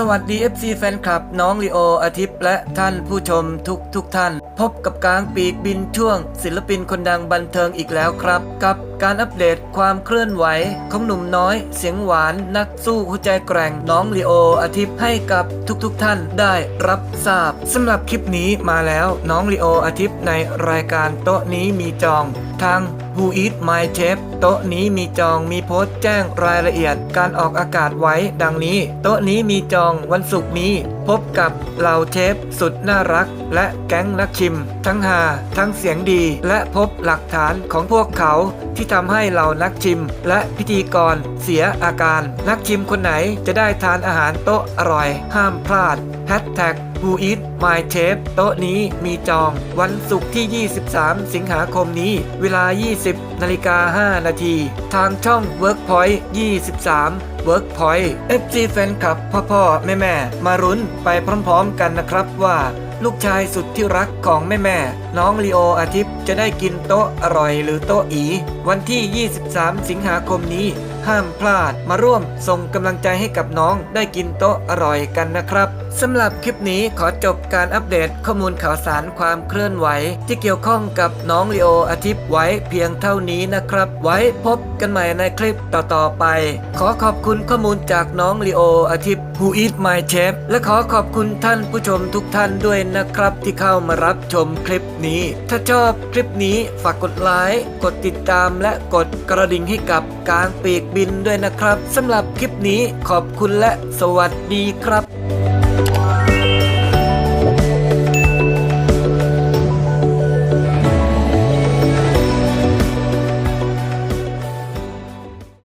สวัสดี FC แฟนคลับ น้องลีโออาทิตย์และท่านผู้ชมทุกทุกท่าน พบกับกลางปีกบินช่วง ศิลปินคนดังบันเทิงอีกแล้วครับ กับการอัปเดตความเคลื่อนไหวของหนุ่มน้อย เสียงหวานนักสู้หัวใจแกร่งน้องลีโออาทิตย์ให้กับทุกๆทท่านได้รับทราบสำหรับคลิปนี้มาแล้วน้องลีโออาทิตย์ในรายการโต๊ะนี้มีจอง ทาง Who Eat My Chef โต๊ะนี้มีจองมีโพสต์แจ้งรายละเอียดการออกอากาศไว้ดังนี้ โต๊ะนี้มีจองวันศุกร์นี้ พบกับเหล่าเชฟสุดน่ารัก และแก๊งนักชิม ทั้งหาทั้งเสียงดี และพบหลักฐานของพวกเขาที่ทำให้เหล่านักชิม และพิธีกรเสียอาการ นักชิมคนไหนจะได้ทานอาหารโต๊ะอร่อย ห้ามพลาดแฮชแท็ก Who Eat My Chef โต๊ะนี้มีจอง วันศุกร์ที่ 23 สิงหาคมนี้ เวลา 20 นาฬิกา 5 นาที ทางช่อง Workpoint 23 Workpoint FC แฟนคลับพ่อพ่อแม่แม่มารุ้นไปพร้อมๆกันนะครับว่า ลูกชายสุดที่รักของแม่แม่ น้องลีโออาทิตย์จะได้กินโต๊ะอร่อยหรือโต๊ะอี วันที่ 23 สิงหาคมนี้ ห้ามพลาด มาร่วมส่งกำลังใจให้กับน้องได้กินโต๊ะอร่อยกันนะครับสำหรับคลิปนี้ขอจบการอัปเดตข้อมูลข่าวสารความเคลื่อนไหว ที่เกี่ยวข้องกับน้องลีโออาทิตย์ไว้เพียงเท่านี้นะครับ ไว้พบกันใหม่ในคลิปต่อๆไป ขอขอบคุณข้อมูลจากน้องลีโออาทิตย์ Who Eat My Chef และขอขอบคุณท่านผู้ชมทุกท่านด้วยนะครับ ที่เข้ามารับชมคลิปนี้ ถ้าชอบคลิปนี้ฝากกดไลค์กดติดตามและกดกระดิ่งให้กับกลางปีกบินด้วยนะครับสำหรับคลิปนี้ขอบคุณและสวัสดีครับ